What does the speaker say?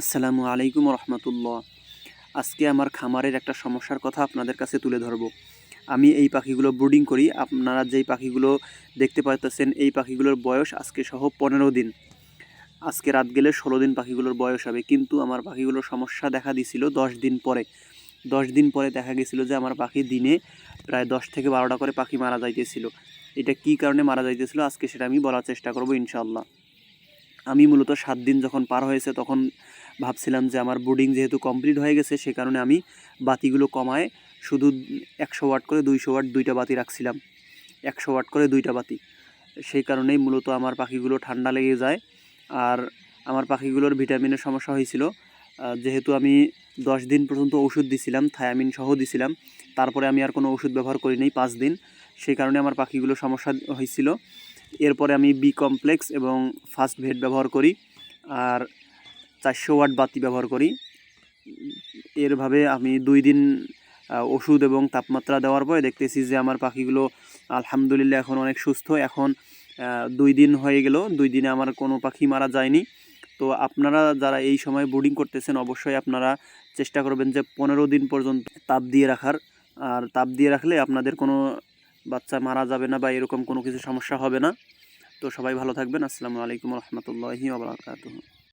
আসসালামু আলাইকুম রহমতুল্লাহ। আজকে আমার খামারের একটা সমস্যার কথা আপনাদের কাছে তুলে ধরব। আমি এই পাখিগুলো ব্রুডিং করি, আপনারা যেই পাখিগুলো দেখতে পাইতেছেন, এই পাখিগুলোর বয়স আজকে সহ পনেরো দিন। আজকে রাত গেলে ষোলো দিন পাখিগুলোর বয়স হবে, কিন্তু আমার পাখিগুলোর সমস্যা দেখা দিছিল দশ দিন পরে। দশ দিন পরে দেখা গেছিল যে আমার পাখি দিনে প্রায় দশ থেকে বারোটা করে পাখি মারা যাইতেছিল। এটা কী কারণে মারা যাইতেছিল আজকে সেটা আমি বলার চেষ্টা করব ইনশাল্লাহ আমি মূলত সাত দিন যখন পার হয়েছে তখন ভাবছিলাম যে আমার বোর্ডিং যেহেতু কমপ্লিট হয়ে গেছে, সে কারণে আমি বাতিগুলো কমায় শুধু একশো ওয়াট করে দুইশো ওয়াট দুইটা বাতি রাখছিলাম। একশো ওয়াট করে দুইটা বাতি। সেই কারণেই মূলত আমার পাখিগুলো ঠান্ডা লেগে যায়। আর আমার পাখিগুলোর ভিটামিনের সমস্যা হয়েছিল। যেহেতু আমি দশ দিন পর্যন্ত ওষুধ দিছিলাম থায়ামিন সহ দিছিলাম, তারপরে আমি আর কোনো ওষুধ ব্যবহার করি নাই পাঁচ দিন। সেই কারণে আমার পাখিগুলো সমস্যা হয়েছিল। এরপরে আমি বি কমপ্লেক্স এবং ফার্স্ট ভেট ব্যবহার করি। আর চারশো ওয়াট বাতি ব্যবহার করি। এরভাবে আমি দুই দিন ওষুধ এবং তাপমাত্রা দেওয়ার পরে দেখতেছি যে আমার পাখিগুলো আলহামদুলিল্লাহ এখন অনেক সুস্থ। এখন দুই দিন হয়ে গেল, দুই দিনে আমার কোনো পাখি মারা যায়নি। তো আপনারা যারা এই সময় বোর্ডিং করতেছেন, অবশ্যই আপনারা চেষ্টা করবেন যে পনেরো দিন পর্যন্ত তাপ দিয়ে রাখার। আর তাপ দিয়ে রাখলে আপনাদের কোনো বাচ্চা মারা যাবে না বা এরকম কোনো কিছু সমস্যা হবে না। তো সবাই ভালো থাকবেন। আসসালামু আলাইকুম রহমতুল্লাহি